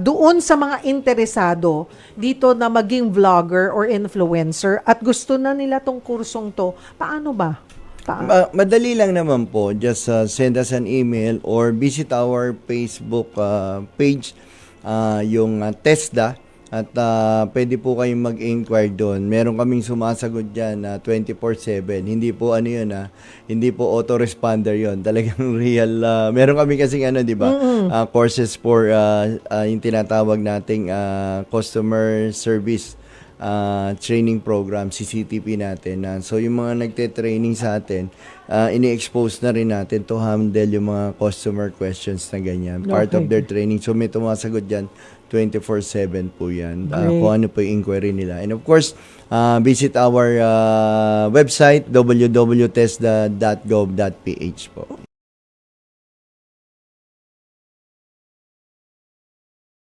doon sa mga interesado dito na maging vlogger or influencer at gusto na nila tong kursong to, paano ba? Pa- Ma- madali lang naman po. Just uh, send us an email or visit our Facebook uh, page, uh, yung uh, TESDA. At uh, pwede po kayong mag-inquire doon. Meron kaming sumasagot dyan na 24-7. Hindi po ano yun ah. Hindi po autoresponder yon Talagang real. uh, meron kami kasing ano, di ba? Uh, courses for uh, uh, yung tinatawag nating uh, customer service uh, training program, CCTP natin. na so, yung mga nagte-training sa atin, uh, ini-expose na rin natin to handle yung mga customer questions na ganyan. Part of Okay. their training. So, may tumasagot dyan 24-7 po yan. Uh, Great. kung ano po yung inquiry nila. And of course, uh, visit our uh, website, www.tesda.gov.ph po.